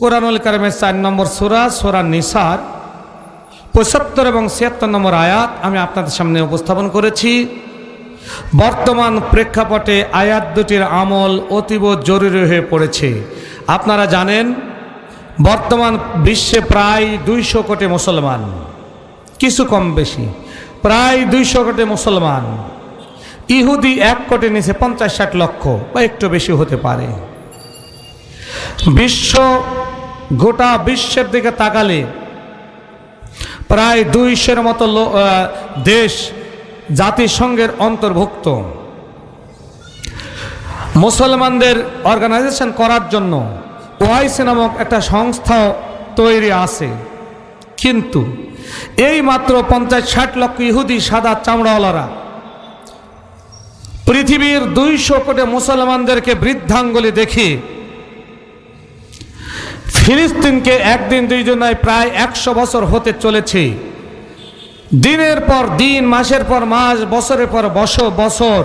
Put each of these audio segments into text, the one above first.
কোরআনুল কারিমের চার নম্বর সুরা সুরা নিসার, পঁচাত্তর এবং ছিয়াত্তর নম্বর আয়াত আমি আপনাদের সামনে উপস্থাপন করেছি। বর্তমান প্রেক্ষাপটে আয়াত দুটির আমল অতীব জরুরি হয়ে পড়েছে। আপনারা জানেন, বর্তমান বিশ্বে প্রায় দুইশো কোটি মুসলমান, কিছু কম বেশি, প্রায় দুইশো কোটি মুসলমান। ইহুদি এক কোটি নিচে পঞ্চাশ ষাট লক্ষ বা একটু বেশি হতে পারে। বিশ্ব, গোটা বিশ্বের দিকে তাকালে প্রায় দুইশের মতো দেশ জাতিসংঘের অন্তর্ভুক্ত। মুসলমানদের অর্গানাইজেশন করার জন্য ওআইসি নামক একটা সংস্থা তৈরি আছে। কিন্তু এই মাত্র পঞ্চাশ ষাট লক্ষ ইহুদি সাদা চামড়াওয়ালারা পৃথিবীর দুইশো কোটি মুসলমানদেরকে বৃদ্ধাঙ্গুলি দেখে ফিলিস্তিনকে একদিন দুইজন নয় প্রায় একশো বছর হতে চলেছে। দিনের পর দিন, মাসের পর মাস, বছরের পর বস বছর,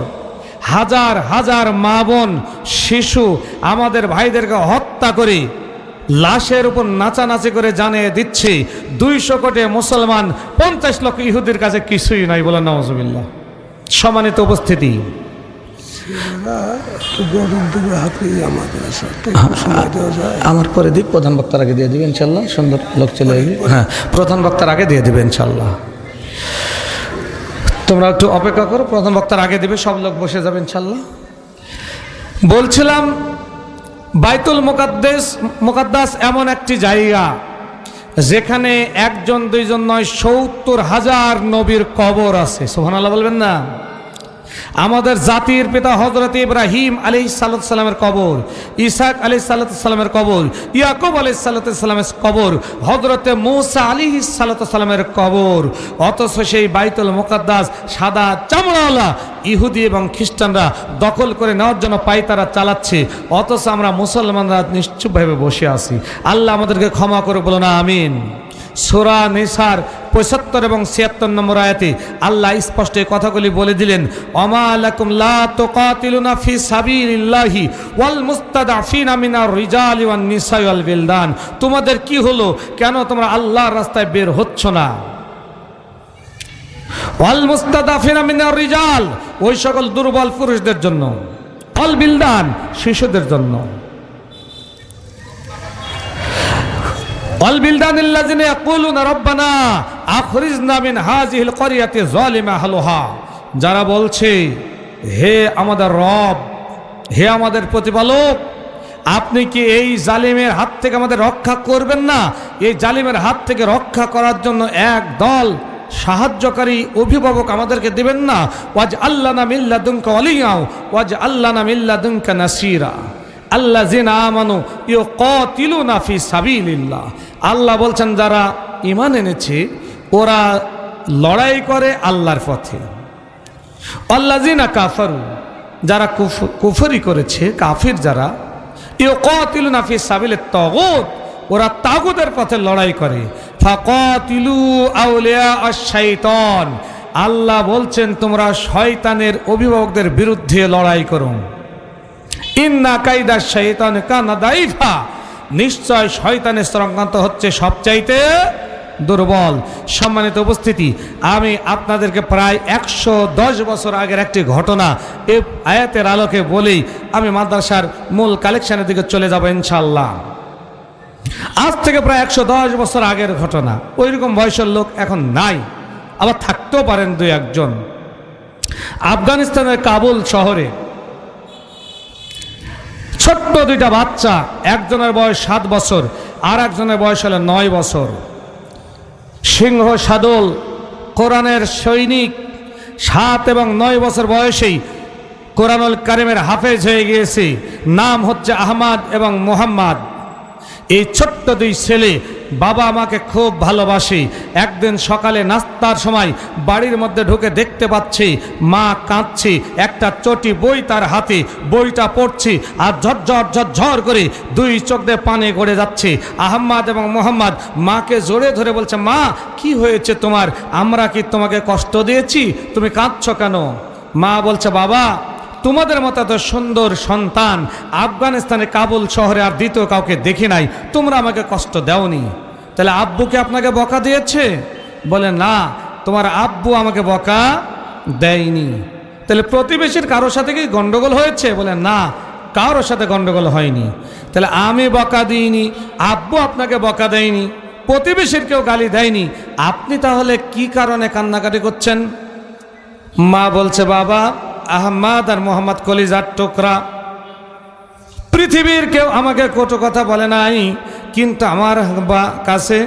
হাজার হাজার মা বোন, শিশু আমাদের ভাইদেরকে হত্যা করে লাশের উপর নাচানাচি করে জানিয়ে দিচ্ছে, দুইশো কোটি মুসলমান, পঞ্চাশ লক্ষ ইহুদের কাছে কিছুই নাই বলে নওয়াজবিল্লা সম্মানিত উপস্থিতি। আমার পরে দিক প্রধান বক্তার আগে দিয়ে দিবে ইনশাল্লাহ সুন্দর লোক চলে হ্যাঁ প্রধান বক্তার আগে দিয়ে দিবে ইনশাল্লাহ তোমরা একটু অপেক্ষা করো প্রধান বক্তার আগে দিবে সব লোক বসে যাবে ইনশাল্লাহ বলছিলাম বাইতুল মোকাদ্দেস মোকাদ্দাস এমন একটি জায়গা যেখানে একজন দুইজন নয় সত্তর হাজার নবীর কবর আছে। সোহানাল্লাহ বলবেন না? আমাদের জাতির পিতা হজরত ইব্রাহিম আলী সাল্লামের কবর, ইসাক আলী সাল্লামের কবর, ইয়াকুব আলী সাল্লামের কবর হজরতে মৌসা আলী সাল্লামের কবর। অথচ সেই বাইতুল মোকাদ্দাস সাদা চামড়াওয়ালা ইহুদি এবং খ্রিস্টানরা দখল করে নেওয়ার জন্য পাই তারা চালাচ্ছে। অথচ আমরা মুসলমানরা নিশ্চুপভাবে বসে আছি। আল্লাহ আমাদেরকে ক্ষমা করে বলো না আমিন। সোরা নিসার পঁচাত্তর এবং ছিয়াত্তর নম্বর আয়াতে আল্লাহ স্পষ্ট কথাগুলি বলে দিলেন বিলদান। তোমাদের কি হলো? কেন তোমরা আল্লাহর রাস্তায় বের হচ্ছ না? রিজাল, ওই সকল দুর্বল পুরুষদের জন্য। অল বিলদান, শিশুদের জন্য। والبلدان الذين يقولون ربنا اخرجنا من هذه القريه ظالم اهلها যারা বলছে হে আমাদের রব হে আমাদের প্রতিপালক আপনি কি এই জালিমের হাত থেকে আমাদের রক্ষা করবেন না এই জালিমের হাত থেকে রক্ষা করার জন্য এক দল সাহায্যকারী অভিভাবক আমাদেরকে দিবেন না ওয়াজ আল্লাহ না মিল্লা দুঙ্কা অলিয়াও ওয়াজ আল্লাহ না মিল্লা দুঙ্কা নাসিরা আল্লাহ জিনা আমানু ইউ কতিলু নাফি সাবিলিল্লাহ। আল্লাহ বলছেন, যারা ইমান এনেছে, ওরা লড়াই করে আল্লাহর পথে। আল্লাহ জিনা কাফারু, যারা কুফ- কুফরি করেছে, কাফির যারা ইউ কতিলু নাফি সাবিলের তগত, ওরা তাগুদের পথে লড়াই করে। ফাকতিলু আউলিয়া আশ-শাইতান। আল্লাহ বলছেন, তোমরা শয়তানের অভিভাবকদের বিরুদ্ধে লড়াই করো। ইন্না কাইদা শৈতান কানা দাইফা। নিশ্চয় শয়তানের স্তরাঙ্কান্ত হচ্ছে সবচাইতে দুর্বল। সম্মানিত উপস্থিতি, আমি আপনাদেরকে প্রায় একশো দশ বছর আগের একটি ঘটনা এ আয়াতের আলোকে বলেই আমি মাদ্রাসার মূল কালেকশনের দিকে চলে যাব ইনশাল্লাহ আজ থেকে প্রায় একশো দশ বছর আগের ঘটনা। ওই রকম বয়সের লোক এখন নাই, আবার থাকতেও পারেন দুই একজন। আফগানিস্তানের কাবুল শহরে ছোট্ট দুইটা বাচ্চা, একজনের বয়স সাত বছর, আর একজনের বয়স হলো নয় বছর। সিংহ সাদল, কোরআনের সৈনিক, সাত এবং নয় বছর বয়সেই কোরআনুল কারিমের হাফেজ হয়ে গিয়েছে। নাম হচ্ছে আহমাদ এবং মোহাম্মদ। এই ছোট্ট দুই ছেলে বাবা আমাকে খুব ভালোবাসে। একদিন সকালে নাস্তার সময় বাড়ির মধ্যে ঢুকে দেখতে পাচ্ছি, মা কাঁদছে, একটা চটি বই তার হাতে, বইটা পড়ছে আর ঝরঝর ঝরঝর করে দুই চোখ দিয়ে পানে গড়ে যাচ্ছে। আহম্মদ এবং মোহাম্মদ মাকে জোরে ধরে বলছে, মা, কি হয়েছে তোমার? আমরা কি তোমাকে কষ্ট দিয়েছি? তুমি কাঁদছ কেন? মা বলছে, বাবা তোমাদের মতো এত সুন্দর সন্তান আফগানিস্তানে কাবুল শহরে আর দ্বিতীয় কাউকে দেখি নাই, তোমরা আমাকে কষ্ট দেওনি। তাহলে আব্বুকে আপনাকে বকা দিয়েছে? বলে, না, তোমার আব্বু আমাকে বকা দেয়নি। তাহলে প্রতিবেশীর কারোর সাথে কি গন্ডগোল হয়েছে? বলে, না, কারোর সাথে গন্ডগোল হয়নি। তাহলে আমি বকা দিইনি, আব্বু আপনাকে বকা দেয়নি, প্রতিবেশীর কেউ গালি দেয়নি। আপনি তাহলে কি কারণে কান্নাকাটি করছেন? মা বলছে, বাবা আহম্মদ আর মোহাম্মদ কলিজার টোকরা। পৃথিবীর কেউ আমাকে কটু কথা বলে নাই, কিন্তু আমার কাছে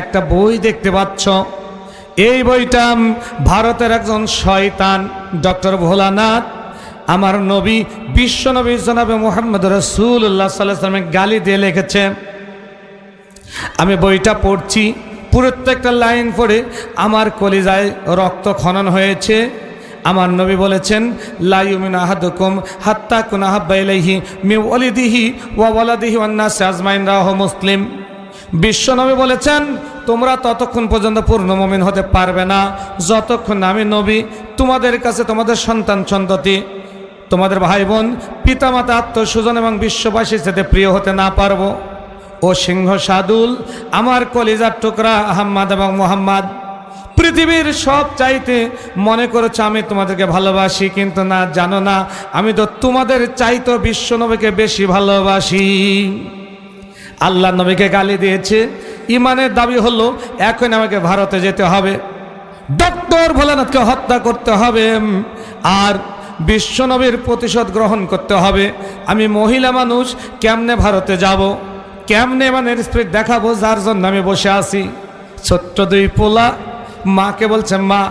একটা বই দেখতে পাচ্ছ। এই বইটা ভারতের একজন শয়তান, ডক্টর ভোলানাথ। আমার নবী, বিশ্ব নবী জনাবে মোহাম্মদ রসুল্লাহ সাল্লামের গালি দিয়ে লিখেছে। আমি বইটা পড়ছি, প্রত্যেকটা লাইন পড়ে আমার কলিজায় রক্ত খনন হয়েছে। আমার নবী বলেছেন লাইমিন আহাদুকুম হাত্তা কুন আহাব্বাইলাইহি মি ওয়ালিদিহি ওয়া ওয়ালাদিহি ওয়ান্নাস আজমাইন। রাহ মুসলিম। বিশ্বনবী বলেছেন, তোমরা ততক্ষণ পর্যন্ত পূর্ণ মমিন হতে পারবে না। যতক্ষণ আমি নবী, তোমাদের কাছে তোমাদের সন্তান সন্ততি, তোমাদের ভাই বোন, পিতামাতা আত্মস্বজন এবং বিশ্ববাসীর সাথে প্রিয় হতে না পারব। ও সিংহ সাদুল, আমার কলিজার টুকরা আহম্মদ এবং মোহাম্মদ পৃথিবীর সব চাইতে মনে করেছ, আমি তোমাদেরকে ভালোবাসি, কিন্তু না, জানো না, আমি তো তোমাদের চাইতো বিশ্ব নবীকে বেশি ভালোবাসি। আল্লাহ নবীকে গালি দিয়েছে, ইমানের দাবি হলো, এখন আমাকে ভারতে যেতে হবে। ডক্টর ভোলানাথকে হত্যা করতে হবে, আর বিশ্বনবীর প্রতিশোধ গ্রহণ করতে হবে। আমি মহিলা মানুষ, কেমনে ভারতে যাব? কেমনে মানে স্পিড দেখাবো? যার জন্য আমি বসে আছি। ছোট্ট দুই পোলা মাকে বলছে, মা,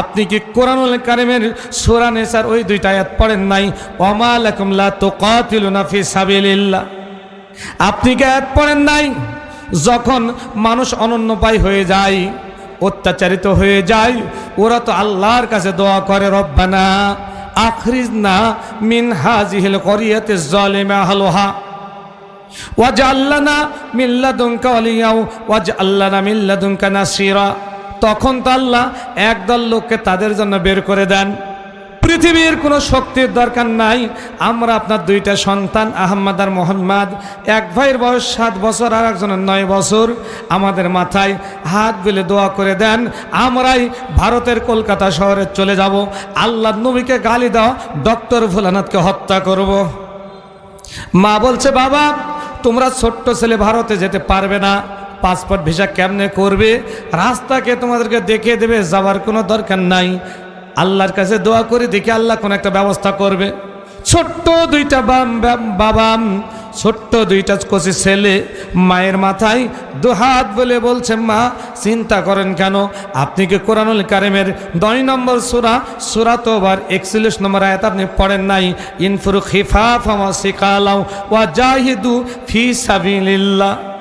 আপনি কি কোরআনুল কারিমের সূরা নেসার ওই দুইটা আয়াত পড়েন নাই? ওমা লাকুম লা তুকাতিলুনা ফি সাবিলিল্লাহ। আপনি কি আয়াত পড়েন নাই? যখন মানুষ অনন্যপায় হয়ে যায়, অত্যাচারিত হয়ে যায়, ওরা তো আল্লাহর কাছে দোয়া করে, রব্বানা আখরিজ না মিন হাজিহিল করিয়াতে জালিমা হালোহা ওয়াজ আল্লানা মিল্লাদুনকা অলিয়াও ওয়াজ আল্লানা মিল্লাদুনকা নাসিরা। তখন তো আল্লাহ একদল লোককে তাদের জন্য বের করে দেন। পৃথিবীর কোনো শক্তির দরকার নাই। আমরা আপনার দুইটা সন্তান, আহম্মদ আর মোহাম্মদ। এক ভাইয়ের বয়স সাত বছর, আর একজনের নয় বছর। আমাদের মাথায় হাত বেলে দোয়া করে দেন, আমরাই ভারতের কলকাতা শহরে চলে যাব। আল্লাহ নবীকে গালি দাও, ডক্টর ভোলানাথকে হত্যা করব। মা বলছে, বাবা, তোমরা ছোট্ট ছেলে ভারতে যেতে পারবে না। পাসপোর্ট ভিসা কেমনে করবে? রাস্তাকে তোমাদেরকে দেখিয়ে দেবে, যাওয়ার কোনো দরকার নাই। আল্লাহর কাছে দোয়া করে দেখে আল্লাহ কোনো একটা ব্যবস্থা করবে। ছোট্ট দুইটা বাম- বাম- বাবা ছোট্ট দুইটা কচি ছেলে মায়ের মাথায় দুহাত বলে বলছে, মা, চিন্তা করেন কেন? আপনি কি কোরআনুল কারিমের নয় নম্বর সুরা সুরা তো আবার একচল্লিশ নম্বর আয়াত আপনি পড়েন নাই? ইনফুরু খিফা ফামা শিকালাও ওয়া জাহিদু ফি সাবিলিল্লাহ।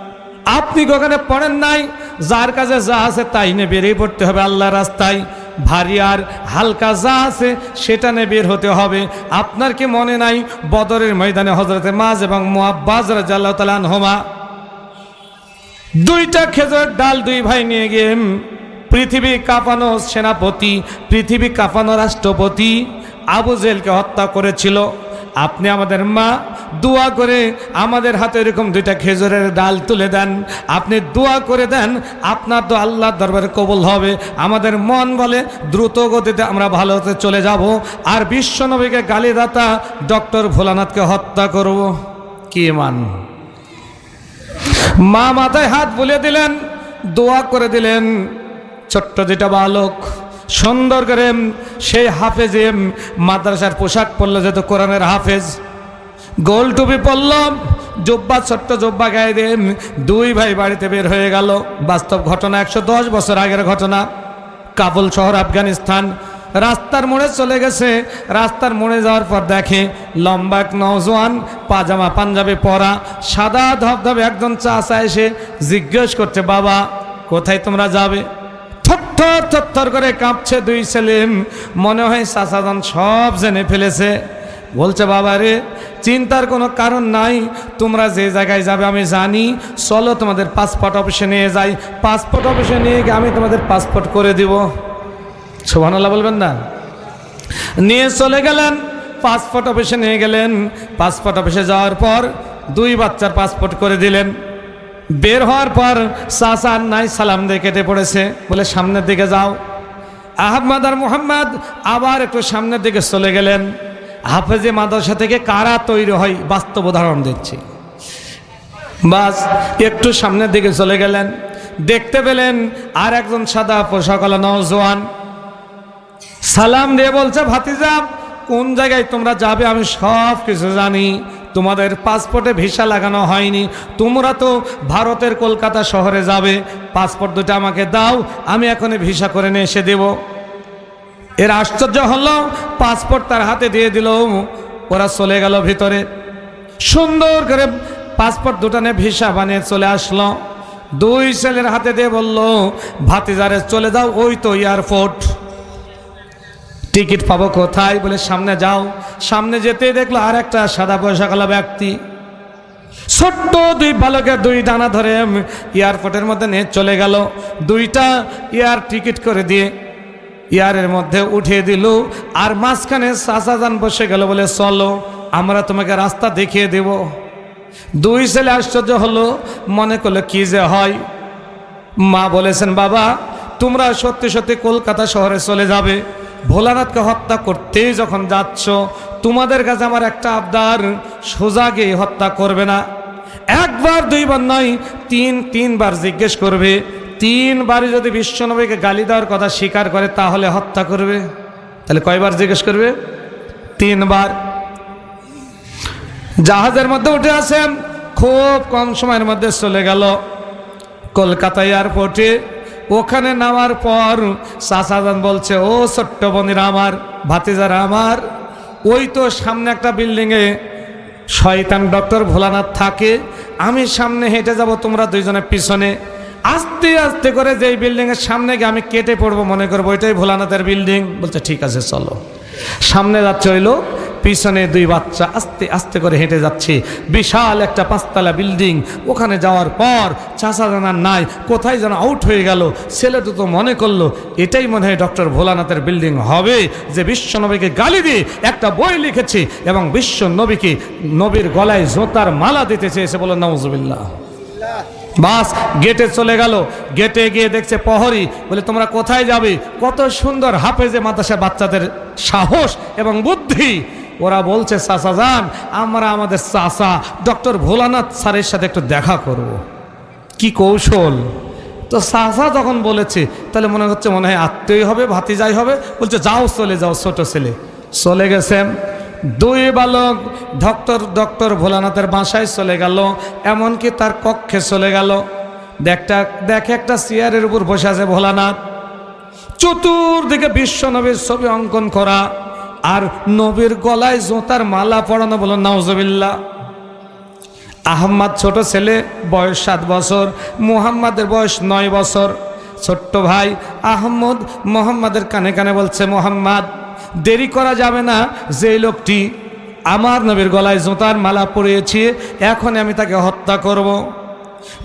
আপনি ওখানে পড়েন নাই? যার কাছে যা আছে তাই নিয়ে বেরিয়ে পড়তে হবে আল্লাহ রাস্তায়। ভারী আর হালকা যা আছে সেটা নিয়ে বের হতে হবে। আপনার কি মনে নাই বদরের ময়দানে হজরতে মাজ এবং মোয়াব্বাজ রাজাল্লাহ তালান হোমা দুইটা খেজুরের ডাল দুই ভাই নিয়ে গিয়ে পৃথিবী কাঁপানো সেনাপতি, পৃথিবী কাঁপানো রাষ্ট্রপতি আবু জেলকে হত্যা করেছিল। আপনি আমাদের মা দোয়া করে আমাদের হাতে এরকম দুইটা খেজুরের ডাল তুলে দেন। আপনি দোয়া করে দেন, আপনার তো আল্লাহর দরবারে কবুল হবে। আমাদের মন বলে, দ্রুত গতিতে আমরা ভালো হতে চলে যাব। আর বিশ্বনবীকে গালিদাতা, ডক্টর ভোলানাথকে হত্যা করব। কি মান? মা মাথায় হাত বুলিয়ে দিলেন, দোয়া করে দিলেন। ছোট্ট যেটা বালক, সুন্দর করে সেই হাফেজে মাদ্রাসার পোশাক পরলো যেহেতু কোরআনের হাফেজ গোল টুপি পরল জব্বা, ছোট্ট জব্বা গায়ে দিয়ে দুই ভাই বাড়িতে বের হয়ে গেল। বাস্তব ঘটনা একশো দশ বছর আগের ঘটনা। কাবুল শহর, আফগানিস্তান। রাস্তার মোড়ে চলে গেছে। রাস্তার মোড়ে যাওয়ার পর দেখে লম্বা এক নওজোয়ান, পাজামা, পাঞ্জাবি পরা, সাদা ধবধবে একজন চাষা এসে জিজ্ঞেস করছে, বাবা, কোথায় তোমরা যাবে? থর থরথর করে কাঁপছে দুই ছেলে। মনে হয় চাষাদান সব জেনে ফেলেছে। বলছে, বাবা রে, চিন্তার কোনো কারণ নাই। তোমরা যে জায়গায় যাবে আমি জানি। চলো তোমাদের পাসপোর্ট অফিসে নিয়ে যাই। পাসপোর্ট অফিসে নিয়ে গিয়ে আমি তোমাদের পাসপোর্ট করে দিব। সোভানাল্লাহ বলবেন না? নিয়ে চলে গেলেন পাসপোর্ট অফিসে নিয়ে গেলেন। পাসপোর্ট অফিসে যাওয়ার পর দুই বাচ্চার পাসপোর্ট করে দিলেন। বের হওয়ার পর আর নাই সালাম দিয়ে কেটে পড়েছে। বলে, সামনের দিকে যাও। আহমদ আর মোহাম্মদ আবার একটু সামনের দিকে চলে গেলেন। হাফেজে মাদ্রাসা থেকে কারা তৈরি হয়? বাস্তব উদাহরণ দিচ্ছি। বাস, একটু সামনের দিকে চলে গেলেন। দেখতে পেলেন আর একজন সাদা পোশাকলা নওজোয়ান। সালাম দিয়ে বলছে, ভাতিজা, কোন জায়গায় তোমরা যাবে আমি সব কিছু জানি। তোমাদের পাসপোর্টে ভিসা লাগানো হয়নি। তোমরা তো ভারতের কলকাতা শহরে যাবে। পাসপোর্ট দুটো আমাকে দাও, আমি এখনই ভিসা করে নিয়ে এসে দেব। এর আশ্চর্য হলো পাসপোর্ট তার হাতে দিয়ে দিল, ওরা চলে গেল ভিতরে। সুন্দর করে পাসপোর্ট দুটানে ভিসা বানিয়ে চলে আসলো। দুই ছেলের হাতে দিয়ে বলল, ভাতিজারে চলে যাও, ওই তো এয়ারপোর্ট টিকিট পাবো কোথায়? বলে সামনে যাও। সামনে যেতেই দেখল আর একটা সাদা পয়সাওয়ালা ব্যক্তি। ছোট্ট দুই বালকের দুই ডানা ধরে এয়ারপোর্টের মধ্যে নিয়ে চলে গেল। দুইটা এয়ার টিকিট করে দিয়ে ইয়ারের মধ্যে উঠিয়ে দিল। আর মাঝখানে চাচাজান বসে গেল বলে, চলো, আমরা তোমাকে রাস্তা দেখিয়ে দেব। দুই ছেলে আশ্চর্য হলো, মনে করল, কি যে হয়? মা বলেছেন, বাবা, তোমরা সত্যি সত্যি কলকাতা শহরে চলে যাবে। ভোলানাথকে হত্যা করতেই যখন যাচ্ছ, তোমাদের কাছে আমার একটা আবদার, সোজা গিয়ে হত্যা করবে না। একবার, দুইবার নয়, তিন, তিনবার জিজ্ঞেস করবে তিনবারই যদি বিশ্বনবীকে গালি দেওয়ার কথা স্বীকার করে, তাহলে হত্যা করবে? তাহলে কয়বার জিজ্ঞেস করবে? তিনবার। জাহাজের মধ্যে উঠে আসেন, খুব কম সময়ের মধ্যে চলে গেল। কলকাতা এয়ারপোর্টে ওখানে নামার পর চাচাজান বলছে, ও ছোট্ট বোনেরা আমার, ভাতিজারা আমার, ওই তো সামনে একটা বিল্ডিংয়ে শয়তান ডক্টর ভোলানাথ থাকে, আমি সামনে হেঁটে যাব, তোমরা দুইজনের পিছনে। আস্তে আস্তে করে যেই বিল্ডিংয়ের সামনে গিয়ে আমি কেটে পড়ব, মনে করব ওইটাই ভোলানাথের বিল্ডিং বলছে, ঠিক আছে, চলো। সামনে যাচ্ছে ওই লোক, পিছনে দুই বাচ্চা আস্তে আস্তে করে হেঁটে যাচ্ছে। বিশাল একটা পাঁচতলা বিল্ডিং ওখানে যাওয়ার পর চাষা জানার নাই, কোথায় যেন আউট হয়ে গেল। ছেলেটা তো মনে করল, এটাই মনে হয় ডক্টর ভোলানাথের বিল্ডিং হবে। যে বিশ্ব নবীকে গালি দিয়ে একটা বই লিখেছে এবং বিশ্ব নবীকে নবীর গলায় জোতার মালা দিতে চেয়েছে বলে নওয়াজবিল্লাহ বাস গেটে চলে গেল। গেটে গিয়ে দেখছে প্রহরী। বলে, তোমরা কোথায় যাবে? কত সুন্দর হাফেজে মাদ্রাসা বাচ্চাদের সাহস এবং বুদ্ধি। ওরা বলছে, চাচা যান, আমরা আমাদের চাচা ডক্টর ভোলানাথ স্যারের সাথে একটু দেখা করব। কি কৌশল? তো চাচা যখন বলেছে, তাহলে মনে হচ্ছে মনে হয় আত্মীয় হবে, ভাতিজাই হবে। বলছে, যাও, চলে যাও, ছোট ছেলে। চলে গেছেন দুই বালক ডক্টর ডক্টর ভোলানাথের বাসায় চলে গেল, এমনকি তার কক্ষে চলে গেল। দেখটা, দেখে একটা চেয়ারের উপর বসে আছে ভোলানাথ। চতুর্দিকে বিশ্ব নবীর ছবি অঙ্কন করা, আর নবীর গলায় জোতার মালা পড়ানো বলো নাউজবিল্লা আহম্মদ ছোট ছেলে, বয়স সাত বছর, মুহাম্মাদের বয়স নয় বছর। ছোট্ট ভাই আহম্মদ মোহাম্মদের কানে কানে বলছে, মোহাম্মদ। দেরি করা যাবে না। যে লোকটি আমার নবীর গলায় জোতার মালা পরিয়েছে এখন আমি তাকে হত্যা করব।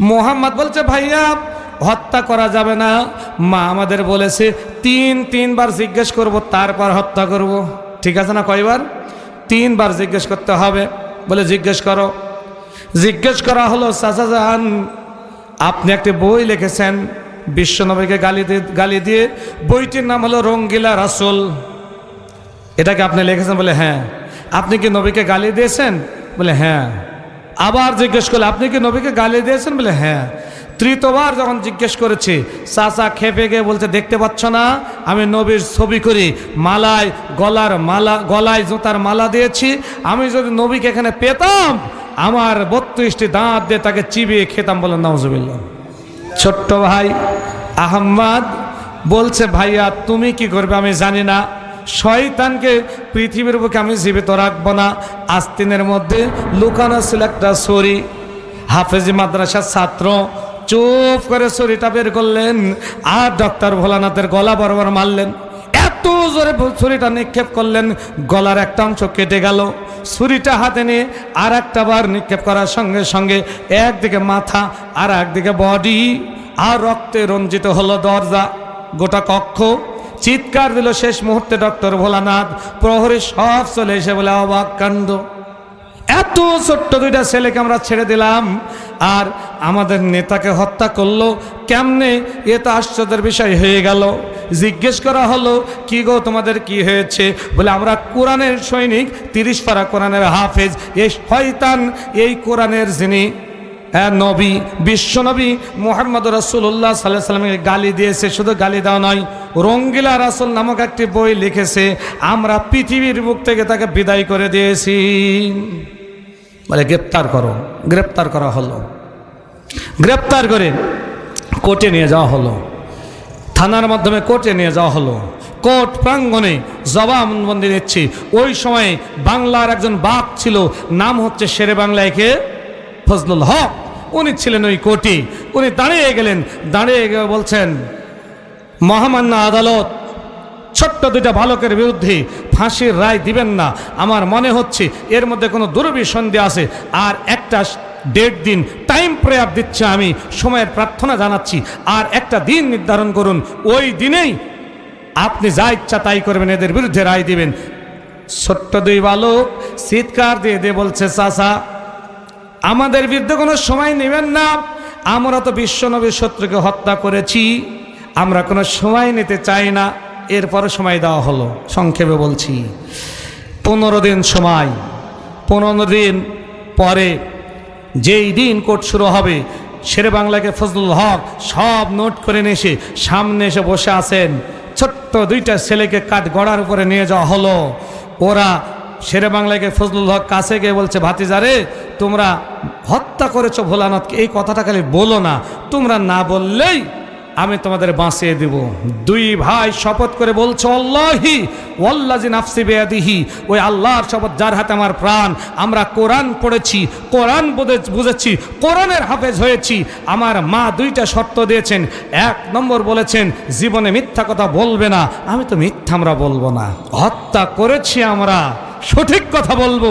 মোহাম্মদ বলছে, ভাইয়া, হত্যা করা যাবে না। মা আমাদের বলেছে, তিন, তিনবার জিজ্ঞেস করব, তারপর হত্যা করব। ঠিক আছে না কয়বার? তিনবার জিজ্ঞেস করতে হবে। বলে, জিজ্ঞেস করো। জিজ্ঞেস করা হলো যান আপনি একটি বই লিখেছেন বিশ্বনবীকে গালি দিয়ে গালি দিয়ে। বইটির নাম হলো রঙ্গিলা রাসুল। এটাকে আপনি লিখেছেন বলে হ্যাঁ। আপনি কি নবীকে গালি দিয়েছেন? বলে হ্যাঁ। আবার জিজ্ঞেস করলে, আপনি কি নবীকে গালি দিয়েছেন? বলে হ্যাঁ। তৃতীয়বার যখন জিজ্ঞেস করেছি, চাচা খেপে গিয়ে বলছে, দেখতে পাচ্ছ না? আমি নবীর ছবি করি, মালায় গলার মালা, গলায় জুতার মালা দিয়েছি। আমি যদি নবীকে এখানে পেতাম, আমার বত্রিশটি দাঁত দিয়ে তাকে চিবিয়ে খেতাম বলে নওজবিল্লা ছোট্ট ভাই আহম্মদ বলছে, ভাইয়া, তুমি কি করবে? আমি জানি না। শয়তানকে পৃথিবীর বুকে আমি জীবিত রাখব না। আস্তিনের মধ্যে লুকানো ছিল একটা ছড়ি হাফেজি মাদ্রাসার ছাত্র চুপ করে ছড়িটা বের করলেন আর ডক্টর ভোলানাথের গলা বরাবর মারলেন। এত জোরে ছুরিটা নিক্ষেপ করলেন, গলার একটা অংশ কেটে গেল। ছুরিটা হাতে নিয়ে আর একটা বার নিক্ষেপ করার সঙ্গে সঙ্গে একদিকে মাথা আর একদিকে বডি। আর রক্তে রঞ্জিত হলো দরজা, গোটা কক্ষ। চিৎকার দিল শেষ মুহূর্তে ডক্টর ভোলানাথ। প্রহরী সব চলে এসে বলে, অবাক কাণ্ড। এত ছোট্ট দুইটা ছেলেকে আমরা ছেড়ে দিলাম, আর আমাদের নেতাকে হত্যা করল। কেমনে? এ তো আশ্চর্যের বিষয় হয়ে গেল। জিজ্ঞেস করা হলো, কি গো, তোমাদের কি হয়েছে? বলে, আমরা কোরআনের সৈনিক, তিরিশ পারা কোরআনের হাফেজ। এই শয়তান, এই কোরআনের যিনি নবী বিশ্বনবী মোহাম্মদ রসুল্লাহ সাল্লাহ সাল্লামকে গালি দিয়েছে, শুধু গালি দেওয়া নয়, রঙ্গিলা রাসুল নামক একটি বই লিখেছে, আমরা পৃথিবীর বুক থেকে তাকে বিদায় করে দিয়েছি। বলে, গ্রেপ্তার করো, গ্রেপ্তার করা হলো। গ্রেপ্তার করে কোর্টে নিয়ে যাওয়া হলো। থানার মাধ্যমে কোর্টে নিয়ে যাওয়া হলো। কোর্ট প্রাঙ্গণে জবানবন্দি দিচ্ছি। ওই সময় বাংলার একজন বাপ ছিল, নাম হচ্ছে শেরে বাংলায় কে? ফজলুল হক, উনি ছিলেন ওই কোটি। উনি দাঁড়িয়ে গেলেন, দাঁড়িয়ে গিয়ে বলছেন, মহামান্য আদালত, ছোট্ট দুইটা বালকের বিরুদ্ধে ফাঁসির রায় দিবেন না। আমার মনে হচ্ছে এর মধ্যে কোনো দুরভিসন্ধি আছে। আর একটা দেড় দিন, টাইম প্রেয়ার দিচ্ছে আমি, সময়ের প্রার্থনা জানাচ্ছি। আর একটা দিন নির্ধারণ করুন। ওই দিনেই আপনি যা ইচ্ছা তাই করবেন, এদের বিরুদ্ধে রায় দিবেন। ছোট্ট দুই বালক চিৎকার দিয়ে দিয়ে বলছে চাষা আমাদের বিরুদ্ধে কোনো সময় নেবেন না। আমরা তো বিশ্বনবীর শত্রুকে হত্যা করেছি। আমরা কোনো সময় নিতে চাই না। এরপরে সময় দেওয়া হলো। সংক্ষেপে বলছি, পনেরো দিন সময়। পনেরো দিন পরে যেই দিন কোর্ট শুরু হবে, শেরে বাংলাকে ফজলুল হক সব নোট করে নিয়ে এসে সামনে এসে বসে আছেন। ছোট্ট দুইটা ছেলেকে কাঠ গড়ার উপরে নিয়ে যাওয়া হলো। ওরা শেরে বাংলাকে ফজলুল হক কাছে গিয়ে বলছে ভাতিজারে তোমরা হত্যা করেছ ভোলানাথকে এই কথাটা খালি বলো না। তোমরা না বললেই আমি তোমাদের বাঁচিয়ে দেব। দুই ভাই শপথ করে বলছো, আল্লাহি, ওয়াল্লাজি নাফসি বেয়াদিহি, ওই আল্লাহর শপথ যার হাতে আমার প্রাণ। আমরা কোরআন পড়েছি, কোরআন বুঝে- বুঝেছি, কোরআনের হাফেজ হয়েছি। আমার মা দুইটা শর্ত দিয়েছেন। এক নম্বর বলেছেন, জীবনে মিথ্যা কথা বলবে না। আমি তো মিথ্যা আমরা বলব না। হত্যা করেছি আমরা। সঠিক কথা বলব।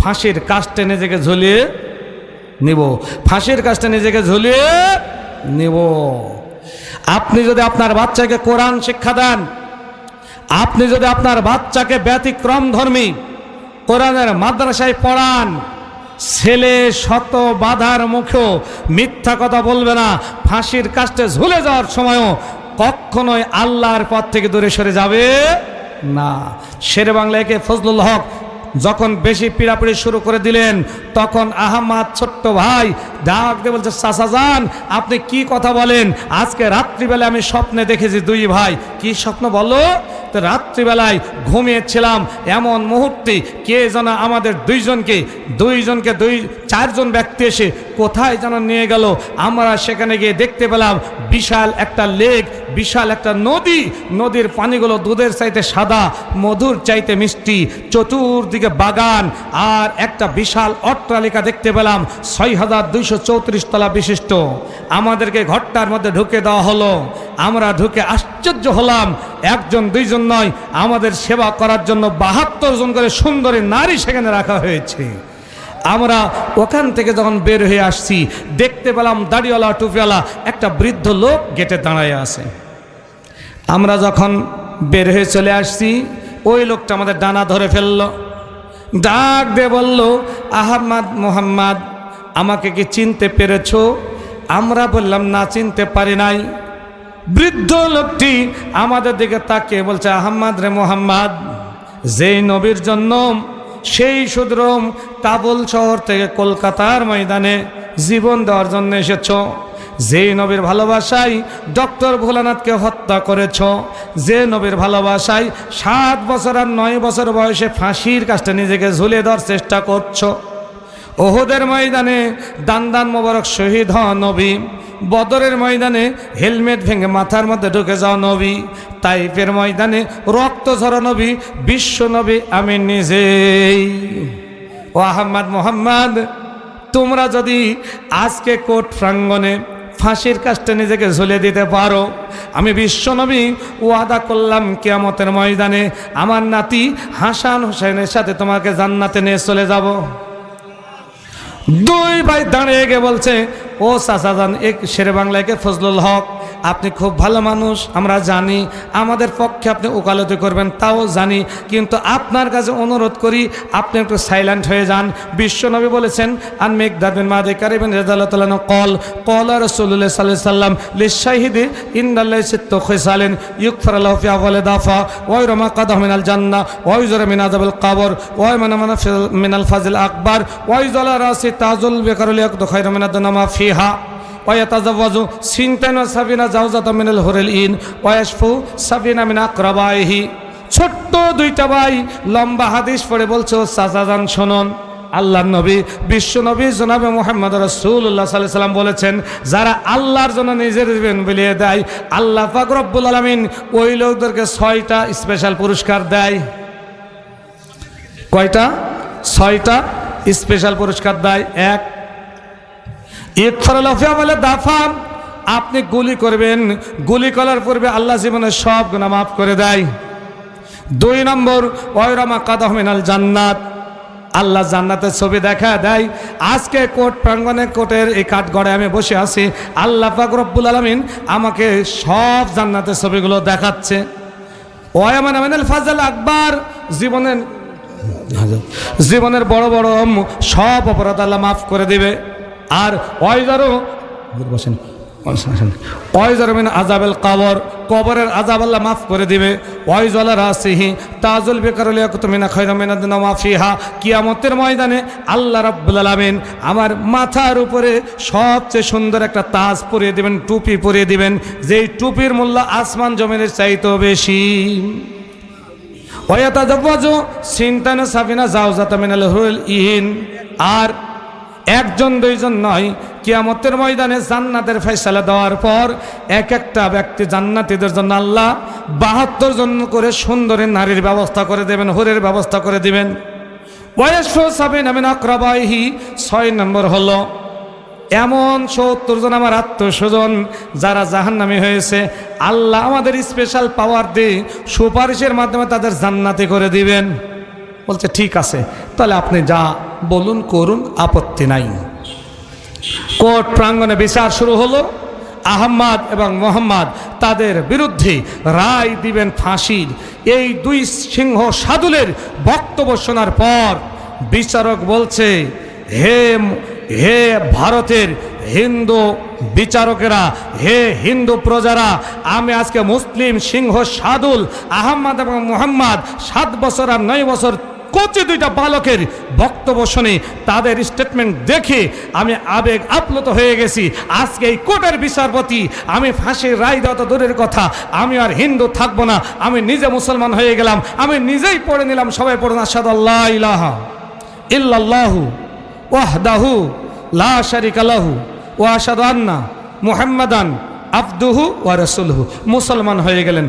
ফাঁসির কাস্টে নিজেকে ঝুলিয়ে নেব। ফাঁসির কাজটা নিজেকে ঝুলিয়ে নেব। আপনি যদি আপনার বাচ্চাকে কোরআন শিক্ষা দেন, আপনি যদি আপনার বাচ্চাকে ব্যতিক্রম ধর্মী কোরআনের মাদ্রাসায় পড়ান, ছেলে শত বাধার মুখেও মিথ্যা কথা বলবে না। ফাঁসির কাজটা ঝুলে যাওয়ার সময়ও কখনোই আল্লাহর পথ থেকে দূরে সরে যাবে না শেরে বাংলাকে ফজলুল হক যখন বেশি পিড়াপিড়ি শুরু করে দিলেন, তখন আহমাদ ছোট্ট ভাই ডাক দিয়ে বলছে চাচাজান আপনি কি কথা বলেন? আজকে রাত্রিবেলা আমি স্বপ্নে দেখেছি দুই ভাই। কি স্বপ্ন বলো? তো রাত্রিবেলায় ঘুমিয়েছিলাম এমন মুহূর্তে কে যেন আমাদের দুইজনকে দুইজনকে দুই, চারজন ব্যক্তি এসে কোথায় যেন নিয়ে গেল। আমরা সেখানে গিয়ে দেখতে পেলাম বিশাল একটা লেক, বিশাল একটা নদী। নদীর পানিগুলো দুধের চাইতে সাদা, মধুর চাইতে মিষ্টি। চতুর্দিকে বাগান আর একটা বিশাল অট্টালিকা দেখতে পেলাম। ছয় হাজার দুইশো চৌত্রিশ তলা বিশিষ্ট। আমাদেরকে ঘরটার মধ্যে ঢুকে দেওয়া হলো। আমরা ঢুকে আশ্চর্য হলাম। একজন, দুইজন নয়, আমাদের সেবা করার জন্য বাহাত্তর জন করে সুন্দরী নারী সেখানে রাখা হয়েছে। আমরা ওখান থেকে যখন বের হয়ে আসছি, দেখতে পেলাম দাড়িওয়ালা, টুপিওয়ালা, একটা বৃদ্ধ লোক গেটে দাঁড়ায় আছে। আমরা যখন বের হয়ে চলে আসছি, ওই লোকটা আমাদের ডানা ধরে ফেলল। ডাক দিয়ে বলল আহম্মদ মোহাম্মদ, আমাকে কি চিনতে পেরেছ? আমরা বললাম, না, চিনতে পারি নাই। বৃদ্ধ লোকটি আমাদের দিকে তাকিয়ে বলছে আহম্মদ রে মোহাম্মদ, যেই নবীর জন্য সেই সুদ্রম কাবুল শহর থেকে কলকাতার ময়দানে জীবন দেওয়ার জন্য এসেছ। যে নবীর ভালোবাসায় ডক্টর ভোলানাথকে হত্যা করেছ। যে নবীর ভালোবাসায় সাত বছর আর নয় বছর বয়সে ফাঁসির কাজটা নিজেকে ঝুলে দেওয়ার চেষ্টা করছ। ওহুদের ময়দানে দান দান মোবারক শহীদ হওয়া নবী। বদরের ময়দানে হেলমেট ভেঙে মাথার মধ্যে ঢুকে যাওয়া নবী। তাইফের ময়দানে রক্ত ঝরা নবী, বিশ্ব নবী আমি নিজেই। ও আহম্মদ মোহাম্মদ, তোমরা যদি আজকে কোর্ট প্রাঙ্গণে ফাঁসির কাজটা নিজেকে ঝুলে দিতে পারো। আমি বিশ্বনবী ওয়াদা করলাম কেয়ামতের ময়দানে আমার নাতি হাসান হোসেনের সাথে তোমাকে জান্নাতে নিয়ে চলে যাব। দুই ভাই দাঁড়িয়ে গিয়ে বলছে, ও চাচাজান এক শেরে বাংলাকে ফজলুল হক? আপনি খুব ভালো মানুষ, আমরা জানি। আমাদের পক্ষে আপনি ওকালতি করবেন, তাও জানি। কিন্তু আপনার কাছে অনুরোধ করি, আপনি একটু সাইলেন্ট হয়ে যান। বিশ্বনবী বলেছেন, আন মেঘদাদ বিন মাদে কারিবিন রেজাল্লাহ কল কল রসুল্লাহ সাল্লাহ সাল্লাম লিশাহিদি ইন্দাল্লাহ সিত্ত খৈসালেন ইউকফর আল্লাহ ফি আওয়ালে দাফা ওই রমা কাদা মিনাল জান্না ওই জোরে মিন আজাবুল কাবর ওই মানা মানা মিনাল ফাজিল আকবর ওই জলা রাসি তাজুল বেকারুল ইয়াকুদ খায়রু মিনাদ নামা ফিহা। ওয়াতাজাওয়াজু সিনতানা সাবিনা জাওজাতা মিনাল হুরিল ইন ওয়াশফু সাবিনা মিন আকরাবাইহি। ছোট্ট দুইটা ভাই লম্বা হাদিস পড়ে বলছো চাচাজান শুনুন। আল্লাহ নবী, বিশ্ব নবী জনাবে মোহাম্মদ রসুল্লাহ সাল্লাহ সাল্লাম বলেছেন, যারা আল্লাহর জন্য নিজের জীবন বিলিয়ে দেয়, আল্লাহ ফাকরব্বুল আলমিন ওই লোকদেরকে ছয়টা স্পেশাল পুরস্কার দেয়। কয়টা? ছয়টা স্পেশাল পুরস্কার দেয়। এক দাফাম আপনি গুলি করবেন। গুলি করার পূর্বে আল্লাহ জীবনের সব গুণা মাফ করে দেয়। দুই নম্বর ওয়রামা কাদহমিনাল জান্নাত। আল্লাহ জান্নাতের ছবি দেখা দেয়। আজকে কোর্ট প্রাঙ্গনে কোর্টের এই কাঠগড়ে আমি বসে আছি। আল্লাহ রব্বুল আলমিন আমাকে সব জান্নাতের ছবিগুলো দেখাচ্ছে। ওয়ামান আমিনাল ফাজাল আকবর। জীবনের জীবনের বড় বড় সব অপরাধ আল্লাহ মাফ করে দিবে। আর ওয়াইজারও বসেন আজাবেল কবর, কবরের আজাব আল্লাহ মাফ করে দিবে। তাজুল কিয়ামতের ময়দানে আল্লাহ রাব্বুল আমার মাথার উপরে সবচেয়ে সুন্দর একটা তাজ পরিয়ে দিবেন, টুপি পরিয়ে দিবেন। যেই টুপির মূল্য আসমান জমিনের চাইতেও বেশি। ওয়াতাজাওয়াজু সিনতানা সাবিনা জাওজাতা মিনাল হুল ইহিন। আর একজন, দুইজন নয়, কিয়ামতের ময়দানে জান্নাতের ফয়সালা দেওয়ার পর এক একটা ব্যক্তি জান্নাতীদের জন্য আল্লাহ বাহাত্তর জন করে সুন্দরী নারীর ব্যবস্থা করে দেবেন, হুরের ব্যবস্থা করে দেবেন। বয়স ছয় নম্বর হলো, এমন সত্তর জন আমার আত্মস্বজন যারা জাহান্নামী হয়েছে, আল্লাহ আমাদের স্পেশাল পাওয়ার দিয়ে সুপারিশের মাধ্যমে তাদের জান্নাতি করে দিবেন। বলছে, ঠিক আছে, তাহলে আপনি যা বলুন, করুন, আপত্তি নাই। কোর্ট প্রাঙ্গণে বিচার শুরু হলো। আহম্মদ এবং মোহাম্মদ তাদের বিরুদ্ধে রায় দিবেন ফাঁসির। এই দুই সিংহ সাদুলের বক্তব্য শোনার পর বিচারক বলছে, হে হে ভারতের হিন্দু বিচারকেরা, হে হিন্দু প্রজারা, আমি আজকে মুসলিম সিংহ সাদুল, আহম্মদ এবং মোহাম্মদ সাত বছর আর নয় বছর কচি দুইটা বালকের বক্তব্য শুনে, তাদের স্টেটমেন্ট দেখে আমি আবেগ আপ্লুত হয়ে গেছি। আজকে এই কোর্টের বিচারপতি, আমি ফাঁসির রায় দেওয়া তো দূরের কথা, আমি আর হিন্দু থাকব না, আমি নিজে মুসলমান হয়ে গেলাম, আমি নিজেই পড়ে নিলাম, সবাই পড়ে না সাদ আল্লাহ ইলাহা ইল্লাল্লাহু ওয়াহদাহু লা শারিকা লাহু ওয়া আশহাদু আন্না মুহাম্মাদান আবদুহু ওয়া রাসূলুহু। মুসলমান হয়ে গেলেন।